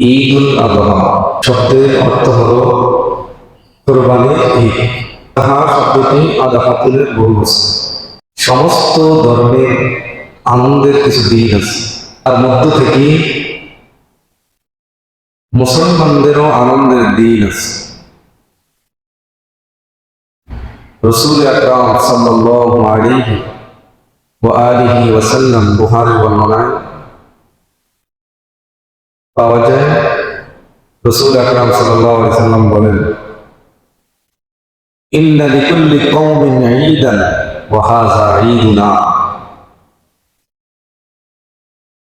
ঈদ উল আজহা শব্দের অর্থ হল কোরবানি ঈদ। আহা শব্দটি আদাহাতুলের বহু সমস্ত ধর্মের আনন্দের কিছু দিন আছে। তার মধ্য থেকে মুসলমানদেরও আনন্দের দিন আছে। রসুল আকরাম সাল্লাল্লাহু আলাইহি ওয়া আলিহি ওয়াসাল্লাম বুখারী বর্ণনায় পাওয়া যায়। রসুল আকরাম সাল্লাম বলেন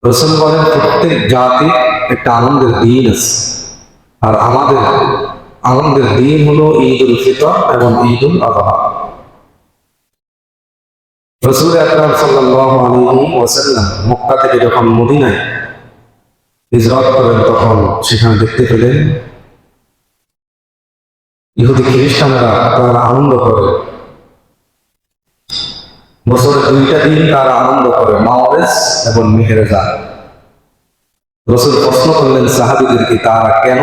রসুল বলেন, প্রত্যেক একটা আনন্দের দিন আছে। আর আমাদের আনন্দের দিন হলো ঈদ ফিতর এবং রসুল আকরাম মক্কা থেকে যখন মদিনায় হিজরত করেন তখন সেখানে দেখতে পেলেন ইহুদি খ্রিস্টানরা তারা আনন্দ করে। বছরে দুইটা দিন তারা আনন্দ করে মাওরেজ এবং মেহেরেজা। রসুল প্রশ্ন করলেন সাহাবিদেরকে তারা কেন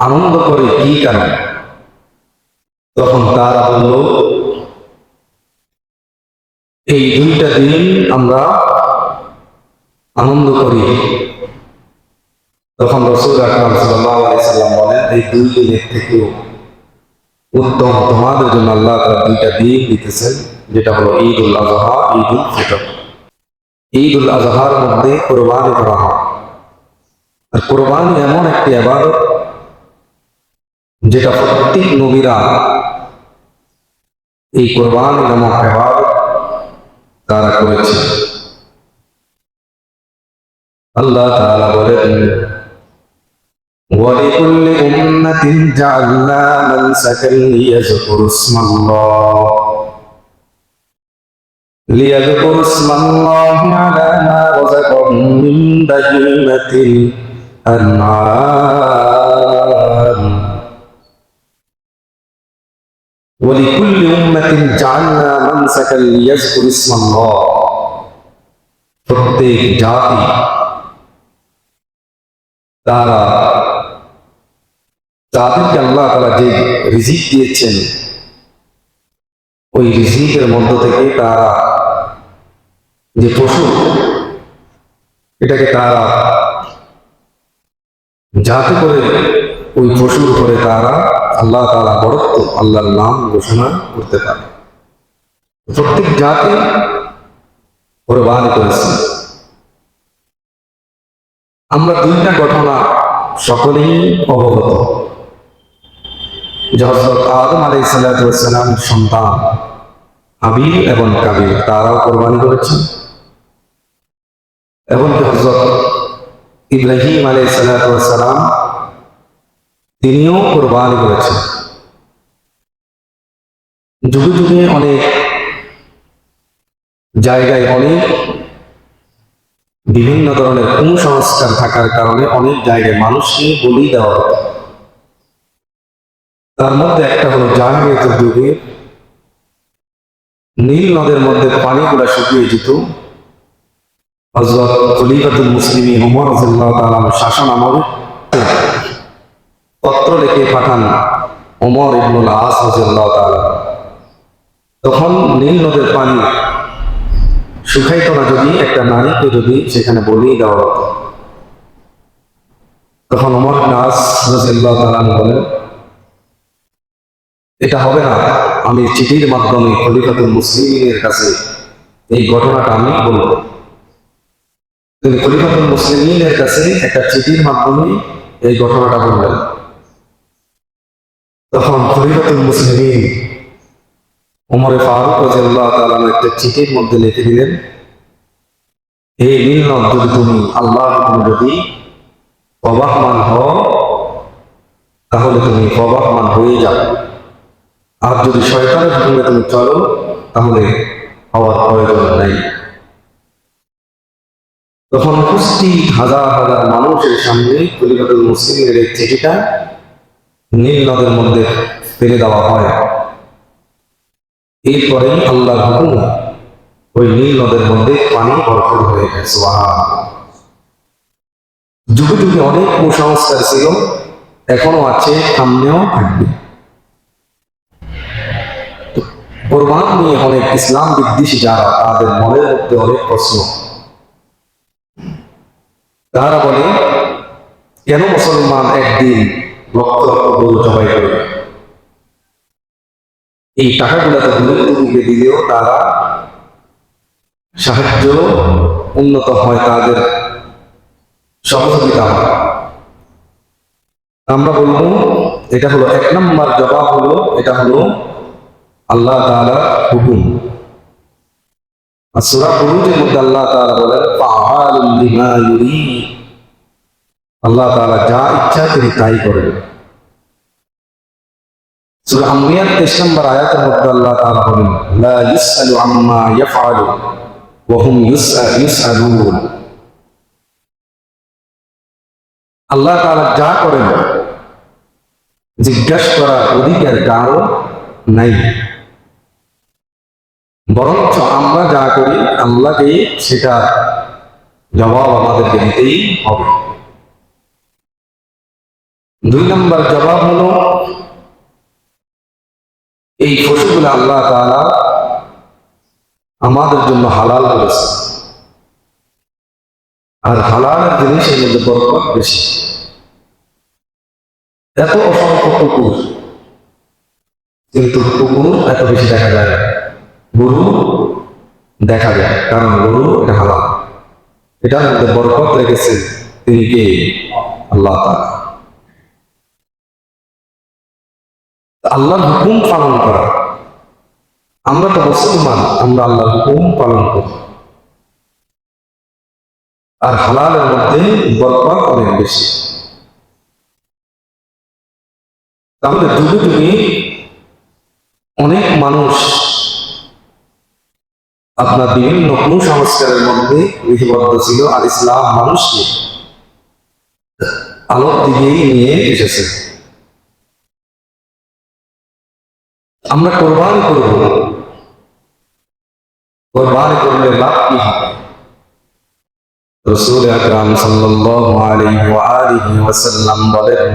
আনন্দ করে, কি কারণ তখন তারা বলল, এই দুইটা দিন আমরা আনন্দ করি। তখন রসুল আকরাম সাল্লাম বলেন, এই দুই দিনের থেকেও উত্তম তোমাদের জন্য আল্লাহ তাআলা দুইটা দিন দিতেছেন, যেটা হলো ঈদ উল আজহা ঈদ উল ফিতর। ঈদ উল আজহার মধ্যে কোরবানি করা হয়। আর কোরবানি এমন একটি আবাদত যেটা প্রত্যেক নবীরা এই কোরবানি নামক আবাদত তারা করেছে আল্লাহ তাআলা বলেন ولكل أمة جعلنا منسكا ليذكروا اسم الله ليذكروا اسم الله على ما رزقهم من بهيمة الأنعام ولكل أمة جعلنا منسكا ليذكروا اسم الله প্রত্যেক জাতি তারা তাদেরকে আল্লাহ তারা যে রিজিক দিয়েছেন, ওই রিজিকের মধ্য থেকে তারা যে পশু, এটাকে তারা যাতে করে ওই পশুর উপরে তারা আল্লাহ তারা বরত্ব আল্লাহর নাম ঘোষণা করতে পারে। প্রত্যেক জাতি কোরবানি করেছে। আমরা দুইটা ঘটনা সকলেই অবগত। আদম সাল্লাম সন্তান এবং কাবিল তারাও কোরবানি করেছেন। হজরত ইব্রাহিম সাল্লাম তিনিও কোরবানি করেছেন। যুগে যুগে অনেক জায়গায় অনেক বিভিন্ন ধরনের কুসংস্কার থাকার কারণে অনেক জায়গায় মানুষকে বলি দেওয়া হতো। তার মধ্যে একটা হলো জাহাঙ্গীর যুগে নীল নদের মধ্যে পানিগুলা শুকিয়ে যেত। হজরত খলিফাতুল মুসলিম উমর শাসন আমলে। পত্র লিখে পাঠান ইবনুল আস তখন নীল নদের পানি শুকাইত না যদি, একটা নারীকে যদি সেখানে বলিয়ে দেওয়া হতো। তখন অমর নাস রাজিয়াল্লাহু তাআলা বলেন এটা হবে না। আমি চিঠির মাধ্যমে খলিফাতুল মুসলিমের কাছে এই ঘটনাটা আমি বলব। তিনি খলিফাতুল মুসলিমের কাছে একটা চিঠির মাধ্যমে এই ঘটনাটা বললেন তখন খলিফাতুল মুসলিম উমরে ফারুক রাজিয়াল্লাহু তাআলা একটা চিঠির মধ্যে লিখে দিলেন, হে নীলনদ যদি তুমি আল্লাহ যদি প্রবাহমান হও, তাহলে তুমি প্রবাহমান হয়ে যাও। আর যদি শয়তানের সঙ্গে তুমি চলো, তাহলে হওয়ার প্রয়োজন নাই। তখন উপস্থিত হাজার হাজার মানুষের সামনে কলিকাতুল মুসলিমের এই চিঠিটা নীল নদের মধ্যে ফেলে দেওয়া হয়। এরপরে আল্লাহ হুকুম ওই নীল নদের মধ্যে পানি ভরপুর হয়ে গেছে যুগে যুগে অনেক কুসংস্কার ছিল, এখনও আছে, সামনেও থাকবে। কোরবান নিয়ে অনেক ইসলাম বিদ্বেষী যারা, তাদের মনের মধ্যে অনেক প্রশ্ন। তারা বলে, কেন মুসলমান একদিন লক্ষ গরু জবাই করে? এই টাকাগুলো তো দূরে দূরে দিলেও তারা সাহায্য উন্নত হয় তাদের সহযোগিতা হয়। আমরা বলব, এটা হলো এক নম্বর জবাব হলো, এটা হলো আল্লাহ তাআলা হুকুম। আর সূরা বুরুজের মধ্যে আল্লাহ তাআলা বলেন ফাআলুম লিমা ইউরিদ। আল্লাহ তাআলা যা ইচ্ছা তিনি তাই করেন। সূরা আম্বিয়ার 23 নম্বর আয়াতের মধ্যে আল্লাহ তাআলা বলেন, লা ইসআলু আম্মা ইয়াফআলু ওয়া হুম ইউসআ- ইউসআলুন আল্লাহ তাআলা যা করেন, জিজ্ঞাসা করার অধিকার কারও নাই। বরঞ্চ আমরা যা করি আল্লাহকে সেটা জবাব আমাদেরকে দিতেই হবে। দুই নম্বর জবাব হলো, এই পশুগুলো আল্লাহ তাআলা আমাদের জন্য হালাল করেছে আর হালালের জিনিসের মধ্যে বরকত বেশি। এত অসংখ্য কুকুর, কিন্তু কুকুর এত বেশি দেখা যায় না। গরু দেখা যায়, কারণ গরু এটা হালাল। এটার মধ্যে বরকত রেখেছে তিনি কে? আল্লাহ আল্লাহর হুকুম পালন করা। আমরা তো মুসলমান, আমরা আল্লাহর হুকুম পালন করি। আর হালালের মধ্যে বরকত অনেক বেশি। তাহলে যুগে যুগে অনেক মানুষ আপনার বিভিন্ন কুসংস্কারের মধ্যে লিপিবদ্ধ ছিল আর ইসলাম মানুষকে আলোর দিকেই নিয়ে এসেছে। আমরা কোরবান করব। কোরবান করলে লাভ কি হবে? রসুল আকরাম সাল্লাল্লাহু আলাইহি ওয়া আলিহি ওয়াসাল্লাম বলেন,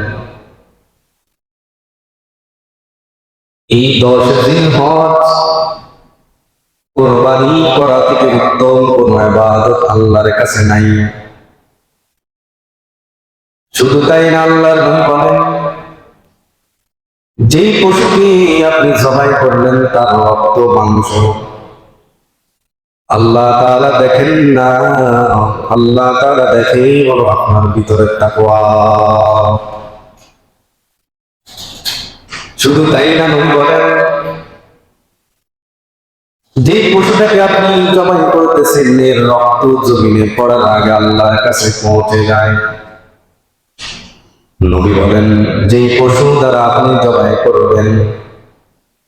এই দশ দিন হজ কোরবানি করা থেকে উত্তম কোন ইবাদত আল্লাহর কাছে নাই। শুধু তাই না আল্লাহর নবী বলেন যেই পশুকে আপনি জবাই করলেন তার রক্ত মাংস আল্লাহ তাআলা দেখেন না। আল্লাহ তাআলা দেখে বলো আপনার ভিতরের তাকওয়া। শুধু তাই না বলেন যে পশুটাকে আপনি জবাই করতেছেন, এর রক্ত জমিনে পড়ার আগে আল্লাহর কাছে পৌঁছে যায়। নবী বলেন যে পশু দ্বারা আপনি জবাই করবেন,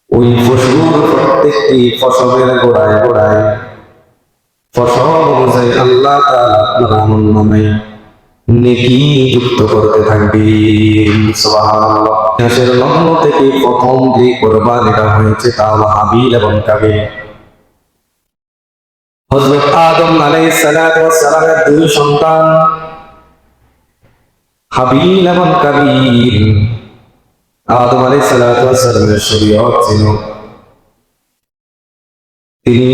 ওই পশুর প্রত্যেকটি ফসলের গোড়ায় গোড়ায় ফসল অনুযায়ী আল্লাহ তাআলা আপনার নামে নেকি যুক্ত করতে থাকবে। ইতিহাসের লগ্ন থেকে প্রথম যে কোরবানিটা হয়েছে তা হাবিল এবং কাবিল। হযরত আদম দুই সন্তান, হাবিল এবং কাবিল। আদম ছিল তিনি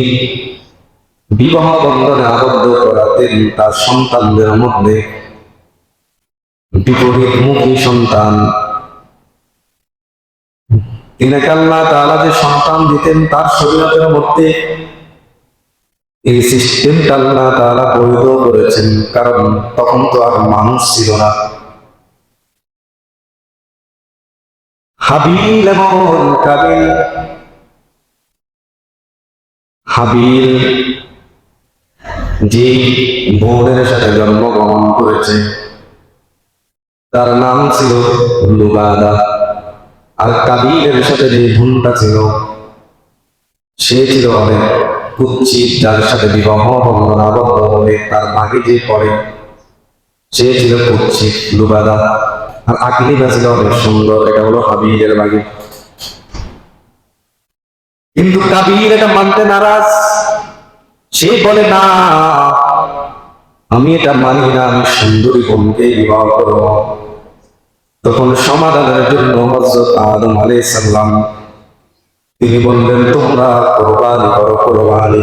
বিবাহ বন্ধনে আবদ্ধ করাতেন তার সন্তানদের মধ্যে বিপরীতমুখী সন্তান। তিনাকে আল্লাহ তাআলা যে সন্তান দিতেন, তার শরীয়তের মধ্যে এই সিস্টেমটা আল্লাহ তাআলা বৈধ করেছেন, কারণ তখন তো আর মানুষ ছিল না। হাবিল এবং কাবিল। হাবিল যে বোনের সাথে জন্মগ্রহণ করেছে, তার নাম ছিল লুবাদা। আর কাবিলের সাথে যে বোনটা ছিল, সে ছিল অনেক। কুচ্ছিত যার সাথে বিবাহ হলে তার ভাগে যে সে ছিল লুবাদা। আর ছিল অনেক সুন্দর, এটা হলো কিন্তু কাবির এটা মানতে নারাজ। সে বলে, না, আমি এটা মানি না, আমি সুন্দরী বোনকে বিবাহ করব। তখন সমাধানের জন্য হজরত আদম আলাই সাল্লাম তিনি বললেন, তোমরা কোরবানি করো, কোরবানি।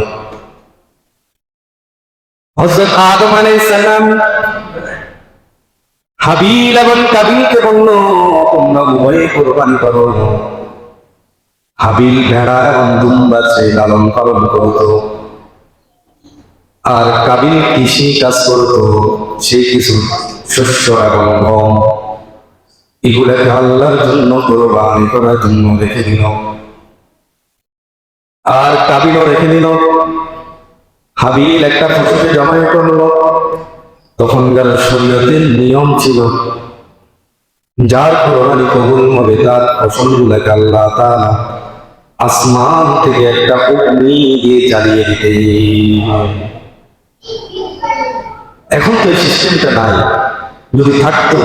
হজরত আদম আলাই সাল্লাম হাবিল এবং কাবিলকে বলল, তোমরা উভয়ে কোরবানি করো। হাবিল ভেড়া এবং দুম্বা সে লালন পালন করত আর কাবিল কৃষি কাজ করত, সে কিছু শস্য এবং গম এগুলাকে আল্লাহর জন্য কোরবানি করার জন্য রেখে দিল। আর কাবিলও রেখে দিল। হাবিল একটা ফসলে জমাই করল। তখনকার শরীয়তের নিয়ম ছিল, যার কোরবানি কবুল হবে তার ফসলগুলোকে আল্লাহ তাআলা আসমান থেকে একটা অগ্নি দিয়ে চালিয়ে দিতে এখন তো সিস্টেমটা নাই। যদি থাকতো,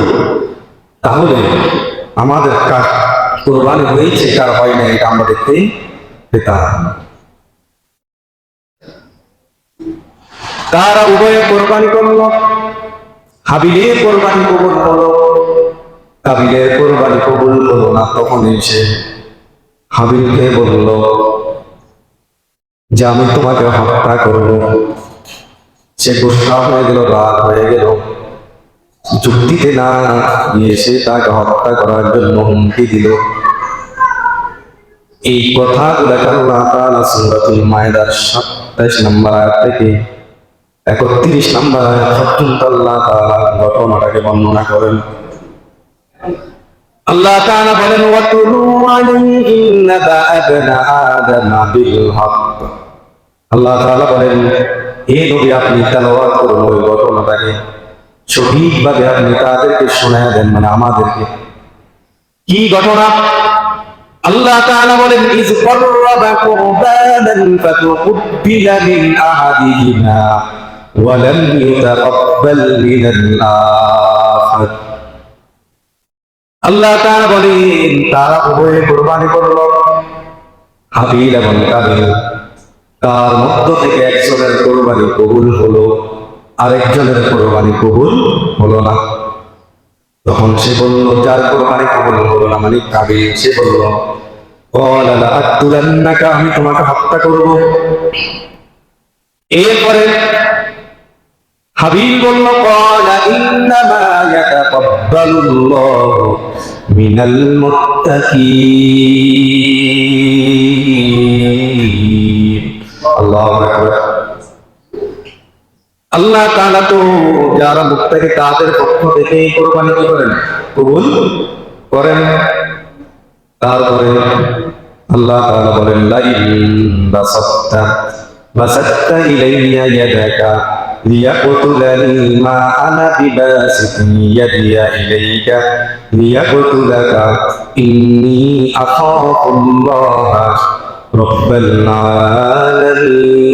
তাহলে আমাদের কার কোরবানি হয়েছে, কার হয় না এটা আমরা দেখতে পেতাম তারা উভয়ে কোরবানি করল হাবিলের কোরবানি কবুল হলো। কাবিলের কোরবানি কবুল হলো না তখন এসে হাবিলকে বলল, যে আমি তোমাকে হত্যা করব। সে গুসা হয়ে গেল, রাগ হয়ে গেল। যুক্তিতে না গিয়ে সে তাকে হত্যা করার জন্য হুমকি দিল। এই কথাগুলোকে আল্লাহ তাআলা সূরাতুল মায়েদার সাতাইশ নম্বর আয়াত থেকে একত্রিশ নম্বর আয়াত পর্যন্ত আল্লাহ তাআলা ঘটনাটাকে বর্ণনা করেন। আল্লাহ তাআলা বলেন, ওয়াতুলু আলাইহিম নাবা আবনা আদম বিল হক। আল্লাহ তাআলা বলেন, হে নবী, আপনি তেলাওয়াত করুন ওই ঘটনাটাকে। সঠিকভাবে আপনি তাদেরকে শোনায় দেন মানে আমাদেরকে। কি ঘটনা? আল্লাহ তাআলা বলেন ইজ qarraba qurbanan fatuqbila min ahadihima wa lam yutaqabbal min al-akhar Allah তাআলা বলেন, তারা উভয়ে কুরবানি করল, হাবিল এবং কাবিল। তার মধ্য থেকে একজনের কোরবানি কবুল হলো, আরেকজনের কোরবানি কবুল হলো না। তখন সে বলল, যার কোরবানি মানে কবুল হলো না মানে কাবিল। সে বলল আমি তোমাকে হত্যা করব। এরপরে হাবিল বলল মিনাল আল্লাহু আকবার। আল্লাহ তাআলা তো যারা মুত্তাকি তাদের পক্ষ থেকে কোরবানি করেন, কবুল করেন। তারপরে আল্লাহ তাআলা বলেন রাব্বাল আলামিন।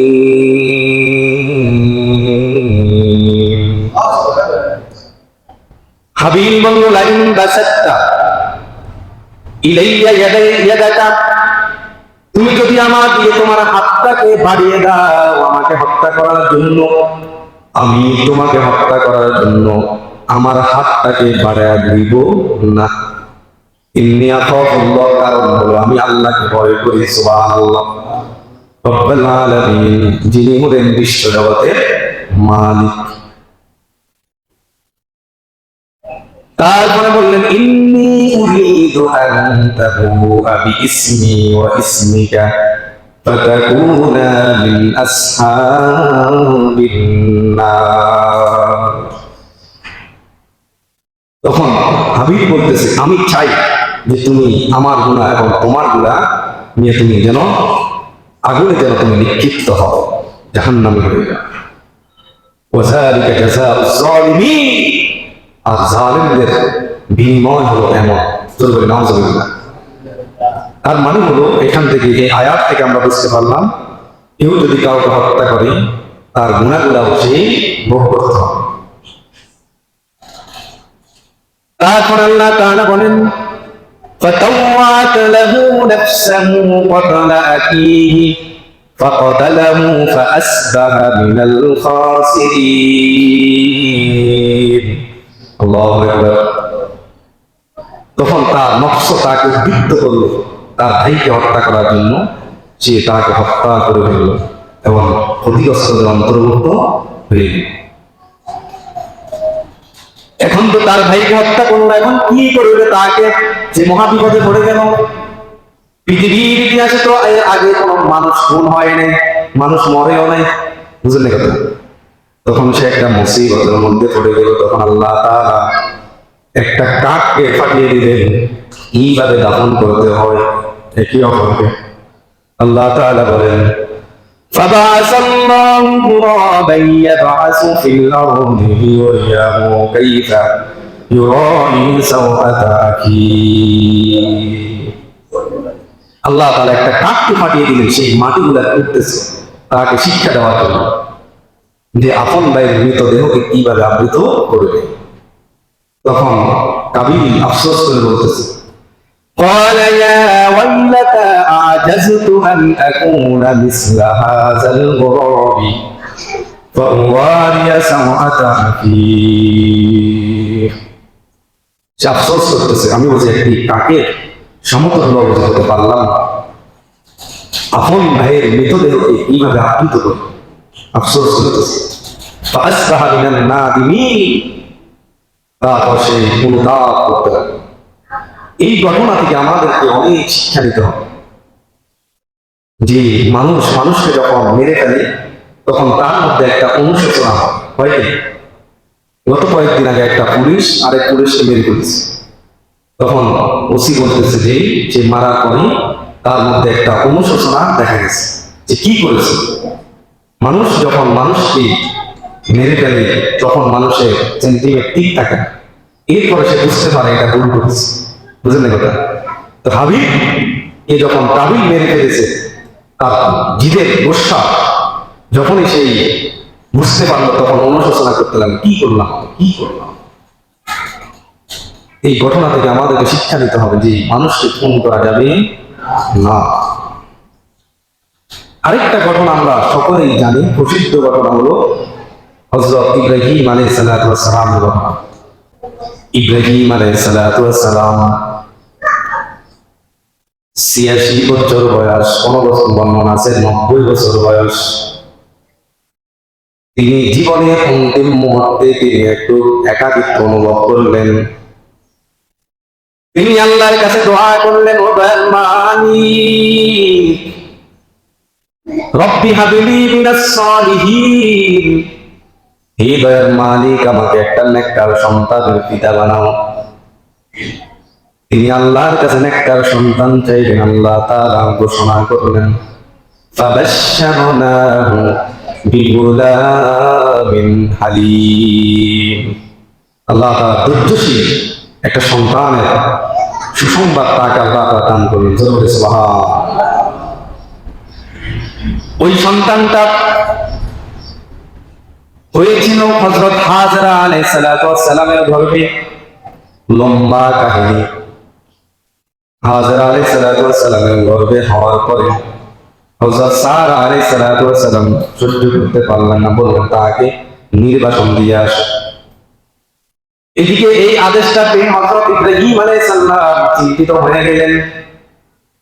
হাবিল বলল, লাইন বাসাত্তা। ইলাইয়া তুমি যদি আমার দিয়ে তোমার হাতটাকে বাড়িয়ে দাও, আমাকে হত্যা করার জন্য, আমি তোমাকে হত্যা করার জন্য আমার হাতটাকে বাড়ায় দিব না। ইন্নি কারণ হলো আমি আল্লাহকে ভয় যিনি হলেন বিশ্ব জগতের মালিক। তারপরে বললেন ইন্নি উরিদু আন তাবুআ বিইসমি ওয়া ইসমিকা ফাতাকুনা মিন আসহাবিন নার তখন হাবিব বলতেছে আমি চাই যে তুমি আমার গুণা এবং তোমার গুণা নিয়ে তুমি যেন আগুনে যেন তুমি নিক্ষিপ্ত হও জাহান্নামে হয়ে যাও وذلك جزاء الظالمين আর জালেমদের বিনিময় হলো এমন চলবে নাউজুবিল্লাহ তার মানে হলো এখান থেকে এই আয়াত থেকে আমরা বুঝতে পারলাম কেউ যদি কাউকে হত্যা করে তার গুণাগুলাও সে ভোগ করতে হবে তারপর আল্লাহ তাআলা বলেন فطوعت له نفسه قتل أخيه فقتله فأصبح من الخاسرين الله أكبر তখন তার নকশ তাকে উদ্বৃত্ত করল, তার ভাইকে হত্যা করার জন্য। সে তাকে হত্যা করে ফেলল এবং ক্ষতিগ্রস্তদের অন্তর্ভুক্ত হয়ে গেল। এখন তো তার ভাইকে হত্যা করল, এখন কি করবে তাকে? যে মহাবিপদে পড়ে গেল। পৃথিবীর ইতিহাসে তো এর আগে কোনো মানুষ খুন হয় নাই মানুষ মরেও নাই। বুঝলেন কথা? তখন সে একটা মুসিবতের মধ্যে পড়ে গেল তখন আল্লাহ তাআলা একটা কাককে ফাটিয়ে দিলেন কিভাবে দাফন করতে হয় একই অপরকে আল্লাহ তাআলা বলেন فبعث الله غرابا يبعث في الأرض ليريه كيف يرائي سوءة أخيه আল্লাহ তাআলা একটা কাককে ফাটিয়ে দিলেন সেই মাটিগুলা উঠতেছে তাকে শিক্ষা দেওয়ার জন্য যে আপন ভাইয়ের মৃতদেহকে কিভাবে আবৃত করবে তখন কাবিল আফসোস করে বলতেছে قال يا ويلتى أعجزت أن أكون مثل هذا الغراب فأواري سوءة أخيه সে আফসোস করতেছে আমি বলছি একটি কাকের সমতল অবস্থা হতে পারলাম না আপন ভাইয়ের মৃতদেহকে কিভাবে আবৃত করব আফসোস করতেছে। তারপর সে এই ঘটনা থেকে আমাদেরকে অনেক শিক্ষা নিতে হবে। যে মানুষ মানুষকে যখন মেরে ফেলে, তখন তার মধ্যে একটা অনুশোচনা হয়। গত কয়েকদিন আগে একটা পুলিশ আর এক পুলিশকে মেরে ফেলেছে। তখন ওসি বলতেছে যে যে মারা করে তার মধ্যে একটা অনুশোচনা দেখা গেছে। যে কি করেছে? মানুষ যখন মানুষকে মেরে ফেলে, তখন মানুষের সেন্টিমেন্ট ঠিক থাকে এরপরে সে বুঝতে পারে এটা ভুল করেছে। বুঝলেন কথা? তো হাবিব, এ যখন কাবিল মেরে ফেলেছে, তার জিদের গোসা, যখনই সেই বুঝতে পারল, তখন অনুশোচনা করতে লাগল, কি করলাম? কি করলাম? এই ঘটনা থেকে আমাদেরকে শিক্ষা নিতে হবে যে মানুষকে খুন করা যাবে না। আরেকটা ঘটনা আমরা সকলেই জানি, প্রসিদ্ধ ঘটনা হলো হজরত ইব্রাহিম আলাই সালাম ইব্রাহিম আলাই সালাম ছিয়াশি বছর বয়স কোন বছর বর্ণনা আছে, নব্বই বছর বয়স। তিনি জীবনের অন্তিম মুহূর্তে তিনি একটু একাকিত্ব অনুভব করলেন। তিনি আল্লাহর কাছে দোয়া করলেন, ও দয়াল মালিক রব্বি হাবিলি মিনাস সালিহিন। হে দয়াল মালিক, আমাকে একটা নেককার সন্তানের পিতা বানাও। তিনি আল্লাহর কাছে নেককার সন্তান চাইলেন আল্লাহ তাআলা ঘোষণা করলেন ফাবাশশারনাহু বিগুলামিন হালিম। আল্লাহ তাআলা ধৈর্যশীল একটা সন্তানের সুসংবাদ তাকে আল্লাহ তাআলা দান করলেন জোরে সুবহান। ওই সন্তানটা হয়েছিল হজরত হাজরা আলাইহিস সালাতু ওয়াস সালামের গর্ভে লম্বা কাহিনী। হাজরা আলাইহিস সালাতু ওয়াস সালামের গর্ভে হওয়ার পরে হযরত সারা আলাইহিস সালাতু ওয়াস সালাম সহ্য করতে পারলেন না, বললেন তাকে নির্বাসন দিয়ে আস। এদিকে এই আদেশটা পেয়ে হযরত ইব্রাহিম আলাইহিস সালাম চিন্তিত হয়ে গেলেন।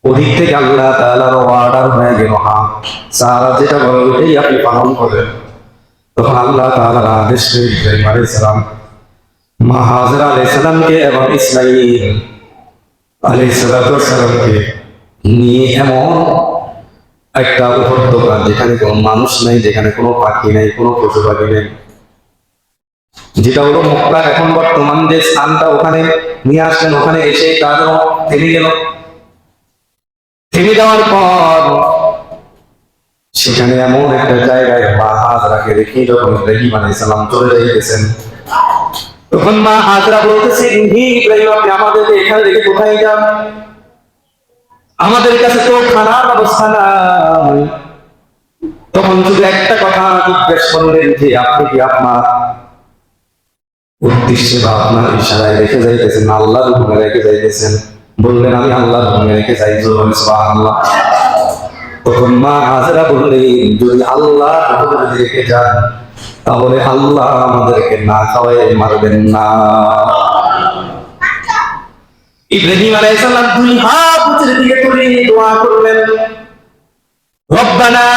ওদিক থেকে আল্লাহ তাআলার অর্ডার হয়ে গেল হ্যাঁ সারা যেটা বলে ওইটাই আপনি পালন করেন তখন আল্লাহ তাআলার আদেশ ইব্রাহিম আলাইহিস সালাম। মা হাজরা আলাইহিস সালামকে এবং ইসমাঈল আলাইহিস সালামকে নিয়ে এমন একটা উপত্যকা যেখানে কোনো মানুষ নাই, যেখানে কোনো পাখি নাই, কোনো পশু পাখি নেই। যেটা হলো মক্কা এখন বর্তমান যে স্থানটা, ওখানে নিয়ে আসলেন, ওখানে এসে তারও থেমে গেল। থেমে যাওয়ার পর সেখানে এমন একটা জায়গায় মা হাজরাকে রেখে যখন ইব্রাহিম আলাইহিস সালাম চলে যাইতেছেন, তখন মা হাজরা বলতেছে, ইব্রাহিম আপনি আমাদেরকে এখানে রেখে কোথায় যান? আমাদের কাছে তো খানার ব্যবস্থা নাই। তখন শুধু একটা কথা জিজ্ঞেস করলেন যে, আপনি কি আপনার উদ্দেশ্যে বা আপনার ইশারায় রেখে যাইতেছেন হুকুমে রেখে যাইতেছেন? বললেন, আমি আল্লাহর হুকুমে রেখে যাই আল্লাহ তখন মা হাজরা বললেন, যদি আল্লাহ রেখে যান, তাহলে আল্লাহ আমাদেরকে না খাওয়াই মারবেন না। ইব্রাহিম আলাইহিস সালাম দুই হাত উপরের দিকে তুলে দোয়া করলেন, রব্বানা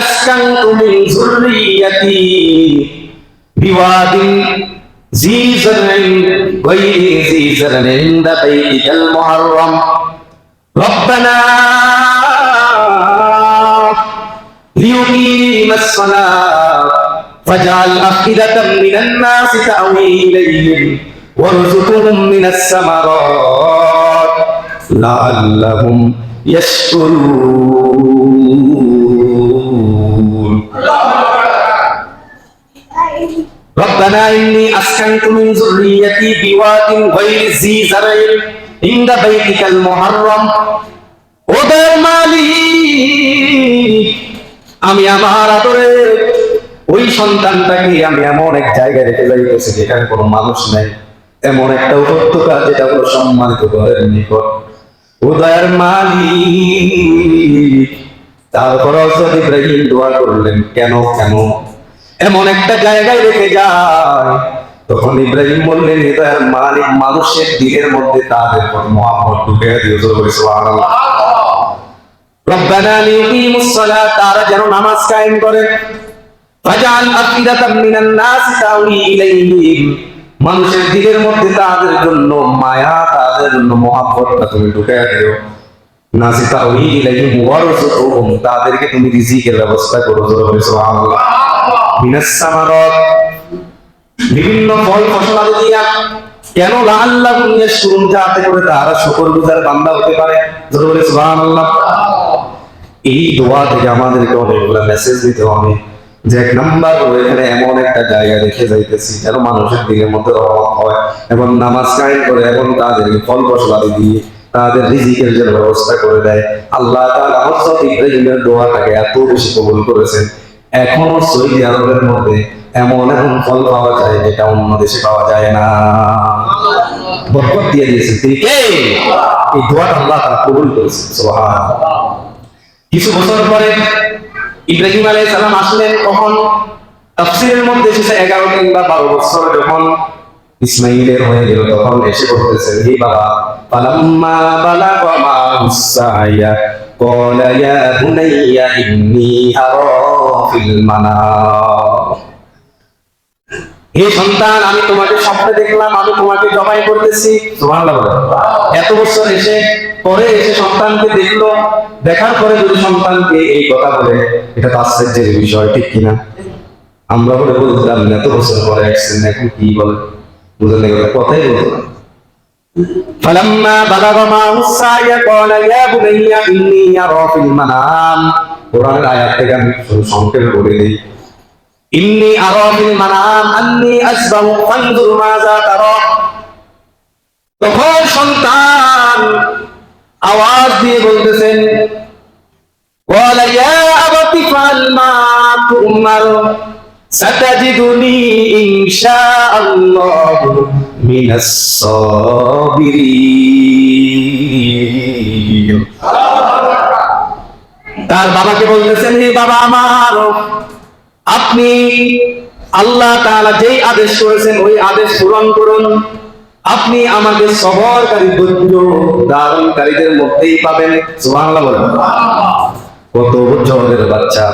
আসকানতু মিন যুররিয়াতি বিওয়াদিন ذي زرع غير عند بيتك المحرم. ربنا ليقيم الصلاة فاجعل أفئدة من الناس تأوي إليهم وارزقهم من الثمرات لعلهم يشكرون. ربنا إني أسكنت من ذريتي بواد غير ذي زرع عند بيتك المحرم ওদের মালিক আমি আমার আদরের ওই সন্তানটাকে আমি এমন এক জায়গায় রেখে যাইতেছি যেখানে কোনো মানুষ নেই এমন একটা উপত্যকা যেটা হলো সম্মানিত ঘরের নিকট উদয়ের মালিক তারপর হযরত ইব্রাহিম দোয়া করলেন কেন কেন এমন একটা জায়গায় রেখে যায়। তখন ইব্রাহিম বললেন, হৃদয়ের মালিক মানুষের দিলের মধ্যে তাদের মহাম্মদ ঢুকে সালাত, তারা যেন নামাজ কায়েম করে। মানুষের দিলের মধ্যে তাদের জন্য মায়া, তাদের জন্য মহাব্বতটা তুমি ঢুকাইয়া দিও নাসি তাদেরকে তুমি রিজিকের ব্যবস্থা করো। সুবহানাল্লাহ। বিভিন্ন ফল ফসলাদি দিয়া কেন শুনুন যাতে করে তারা শুকর গুজার বান্দা হতে পারে। এই দোয়া থেকে আমাদেরকে অনেকগুলো মেসেজ দিতে হবে। যে এক নাম্বার এখানে এমন একটা জায়গা রেখে যাইতেছি, যেন মানুষের দিলের মধ্যে হয়। এবং নামাজ করে এবং তাদেরকে ফল ফসলাদি দিয়ে তাদের রিজিকের ব্যবস্থা করে দেয়। আল্লাহ তাআলা ইব্রাহিমের দোয়াটাকে এত বেশি কবুল করেছেন। এখনও সৌদি আরবের মধ্যে এমন এমন ফল পাওয়া যায় যেটা অন্য দেশে পাওয়া যায় না। বরকত দিয়ে দিয়েছেন তিনি। এই দোয়াটা আল্লাহ তাআলা কবুল করেছেন, সুবহানাল্লাহ। কিছু বছর পরে ইব্রাহিম আলাইহিস সালাম আসলেন তখন তাফসীরের মধ্যে এসেছে এগারো কিংবা বারো বছর যখন ইসমাইলের হয়ে গেল, তখন এসে বলতেছেন হে বাবা, ফালাম্মা বালাগা মা'হুস সা'য়া قال يا بني إني أرى في المنام হে সন্তান আমি তোমাকে স্বপ্নে দেখলাম আমি তোমাকে জবাই করতেছি সুবহানাল্লাহ বলে। এত বছর এসে পরে এসে সন্তানকে দেখলো দেখার পরে যদি সন্তানকে এই কথা বলে এটা তো আশ্চর্যের বিষয় ঠিক কিনা আমরা বলে বলতাম না, এত বছর পরে আসছেন এখন কি বলে বুঝলেন এগুলো কথাই বলতো না فلما بلغ معه السعي قال يا بني إني أرى في المنام কোরআনের আয়াত থেকে আমি সংক্ষেপে বলে দিই ইন্নি আরা ফিল মানাম আন্নি আসবাহু ফানজুর মাযা তারা তখন সন্তান আওয়াজ দিয়ে বলতেছেন قال يا أبت افعل ما تؤمر ستجدني إن شاء الله من الصابرين তার বাবাকে বলতেছেন হে বাবা আমার আপনি আল্লাহ তাআলা যেই আদেশ করেছেন ওই আদেশ পূরণ করুন আপনি আমাকে সবরকারী ধৈর্য ধারণকারীদের মধ্যেই পাবেন সুবহানাল্লাহ বলেন কত বছরের বাচ্চা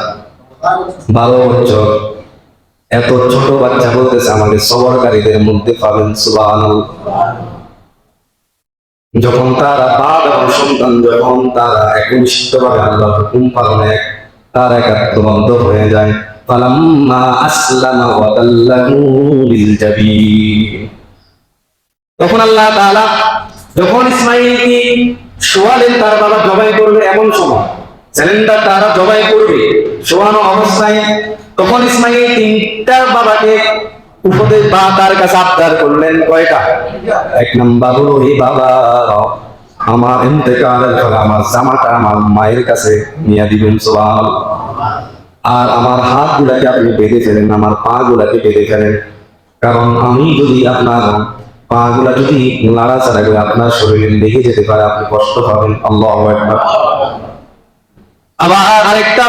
বারো বছর এত ছোট বাচ্চা বলতেছে আমাকে, সবরকারীদের মধ্যে পাবেন, সুবহানাল্লাহ। যখন তারা বাপ এবং সন্তান, যখন তারা একনিষ্ঠ ভাবে আল্লাহর হুকুম পালনে এক, তার একাত্মবদ্ধ হয়ে যায়। আসলামা তখন আল্লাহ তাআলা যখন ইসমাঈলকে শোয়ালেন, তার বাবা জবাই করবে এমন সময়। তারা জবাই করবে সোয়ানো অবস্থায় তখন ইসমাঈল তিনটা বাবাকে উপদেশ বা তার কাছে আবদার করলেন কয়টা? এক নাম্বার হলো বাবা, আমার ইন্তেকালের ফলে, আমার জামাটা আমার মায়ের কাছে নিয়ে দিবেন সুবহান আর আমার হাত গুলাকে আপনি বেঁধে ফেলেন, আমার পা গুলাকে বেঁধে ফেলেন। কারণ আমি যদি আপনার পা গুলা যদি নাড়াচাড়া করে আপনার শরীরে লেগে যেতে পারে, আপনি কষ্ট পাবেন। আল্লাহ আবার আরেকটা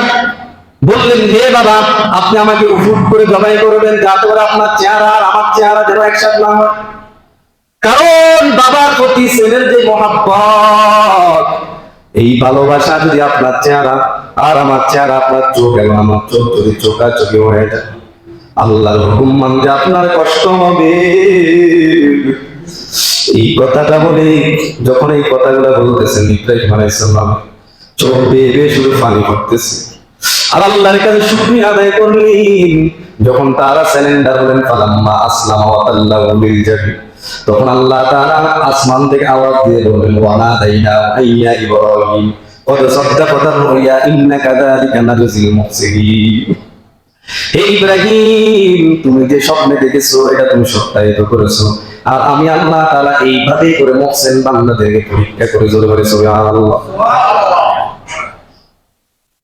বললেন হে বাবা, আপনি আমাকে উফুট করে জবাই করবেন, যাতে করে আপনার চেহারা আর আমার চেহারা যেন একসাথে না হয়। কারণ বাবার প্রতি ছেলের যে মহাব্বত, এই ভালোবাসা যদি আপনার চেহারা আর আমার চেহারা আপনার চোখ এবং আমার চোখ যদি চোখা চোখে হয়ে যায়, আল্লাহর হুকুম মানতে আপনার কষ্ট হবে। এই কথাটা বলে, যখন এই কথাগুলো বলতেছেন ইব্রাহিম আলাইসাল্লাম চোখ বেয়ে বেয়ে শুধু পানি পড়তেছে। আর আল্লাহর কাছে শুকরিয়া আদায় করলেন যখন তারা স্যালেন্ডার হলেন ফালাম্মা আসলাম আল্লাহ লিল জাবি তখন আল্লাহ তাআলা আসমান থেকে আওয়াজ দিয়ে বললেন ওয়ানা দাইনা আইয়া ইব্রাহিম قد صدقت الرؤيا إن كذلك نجزي المحسنين হে ইব্রাহিম তুমি যে স্বপ্নে দেখেছো এটা তুমি সত্যায়িত করেছো আর আমি আল্লাহ তাআলা এইভাবেই করে মুহসিন বান্দাদেরকে পরীক্ষা করে জোরে করে সুবহানাল্লাহ ইন্ন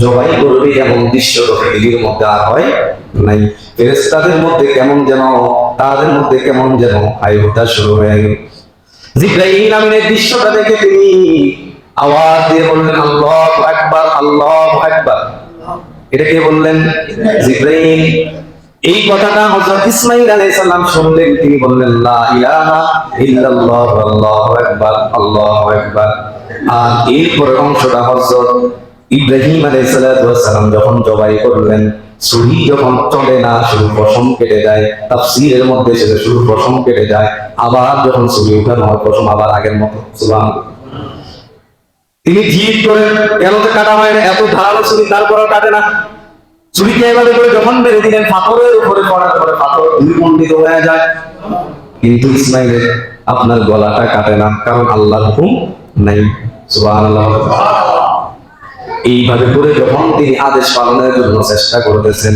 জবাই করবে এমন দৃশ্য পৃথিবীর মধ্যে আর হয় নাই। ফেরেশতাদের মধ্যে কেমন যেন, তাদের মধ্যে কেমন যেন আয়ুটা শুরু হয়ে গেল। আমিনের দৃশ্যটা দেখে তিনি আওয়াজ দিয়ে বললেন, আল্লাহু আল্লাহু এটা কে বললেন? এই কথাটা হযরত আলাইহিস সালাম শুনলেন, তিনি বললেন, লা ইলাহা ইল্লাল্লাহ, আল্লাহু আকবার আল্লাহু আকবার। আর এর পরের অংশটা হযরত ইব্রাহিম আলাইহিস সালাম যখন জবাই করলেন, ছুরি যখন চলে না, শুধু পশম কেটে যায়, তাফসীরের মধ্যে সেটা শুধু পশম কেটে যায়, আবার যখন ছুরি উঠানো হয়, পশম আবার আগের মতো। সুবহান তিনি জিদ করেন, কেন তো কাটা হয় না, এত ধারালো ছুরি তারপরেও কাটে না। ছুরিকে এভাবে করে যখন মেরে দিলেন, পাথরের উপরে পড়ার পরে পাথর দুর্গন্ধিত হয়ে যায়। কিন্তু ইসমাইলের আপনার গলাটা কাটে না, কারণ আল্লাহর হুকুম নাই। সুবহানাল্লাহ। এইভাবে করে যখন তিনি আদেশ পালনের জন্য চেষ্টা করতেছেন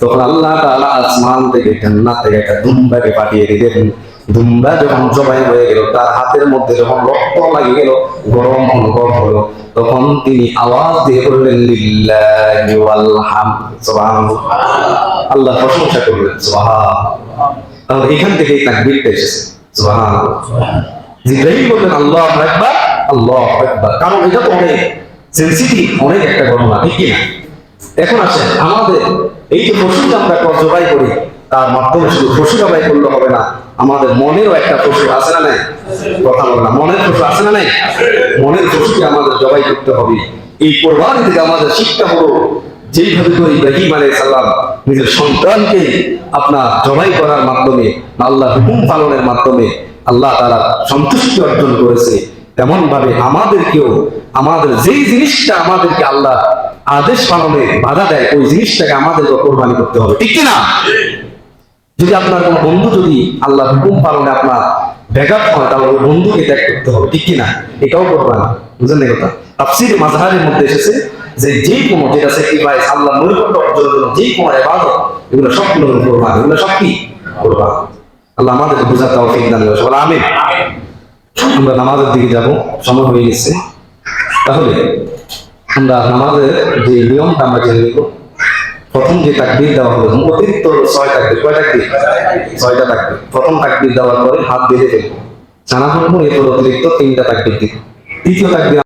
তখন আল্লাহ তাআলা আসমান থেকে জান্নাত থেকে একটা দুম্বাকে পাঠিয়ে দিলেন। দুম্বা যখন জবাই হয়ে গেল তার হাতের মধ্যে যখন রক্ত লাগে গেল গরম অনুভব হলো। তখন তিনি আওয়াজ দিয়ে বললেন লিল্লাহি ওয়াল হামদ সুবহানাল্লাহ। আল্লাহ প্রশংসা করলেন তাহলে এখান থেকে তাকবীরটা এসেছে সুবহানাল্লাহ। জিব্রাইল বললেন আল্লাহু আকবার আল্লাহু আকবার। কারণ এটা তো অনেক সেন্সিটিভ অনেক একটা ঘটনা ঠিক কি না এখন আসেন, আমাদের এই যে আমরা জবাই করি, তার মাধ্যমে শুধু পশু জবাই করলে হবে না, আমাদের মনেরও একটা পশু আছে না নাই? কথা বল না, মনের পশু আছে না নাই? মনের পশুকে আমাদের জবাই করতে হবে। এই কোরবানি থেকে আমাদের শিক্ষা হলো, যেইভাবে করে ইব্রাহিম সালাম নিজের সন্তানকে আপনার জবাই করার মাধ্যমে আল্লাহ হুকুম পালনের মাধ্যমে আল্লাহ তারা সন্তুষ্টি অর্জন করেছে তেমন ভাবে আমাদেরকেও আমাদের যেই জিনিসটা আমাদেরকে আল্লাহ আদেশ পালনে বাধা দেয়, ওই জিনিসটাকে আমাদেরকে কোরবানি করতে হবে। ঠিক না যদি আপনার কোনো বন্ধু যদি আল্লাহ হুকুম পালনে আপনার ব্যাঘাত হয়, তাহলে ওই বন্ধুকে ত্যাগ করতে হবে। ঠিক কিনা? এটাও করবেন বুঝলেন এই কথা? তাফসির মাজাহারের মধ্যে এসেছে যে যে কোনো, যেটা স্যাক্রিফাইস আল্লাহ নৈকট্য অর্জনের জন্য যে কোনো ইবাদত, এগুলো সব করবা। এগুলো সব কি? করবা। আল্লাহ আমাদের বোঝাতে তৌফিক দান আমিন। আমরা নামাজের দিকে যাব। সময় হয়ে গেছে। তাহলে আমরা আমাদের যে নিয়মটা আমরা জেনে নিব। প্রথম যে তাকবির দেওয়া হবে অতিরিক্ত ছয় তাকবির কয় তাকবির ছয়টা তাকবির। প্রথম তাকবির দেওয়ার পরে হাত বেঁধে দেবো জানা হলো এরপর অতিরিক্ত তিনটা তাকবির দিব। তৃতীয় তাকবীর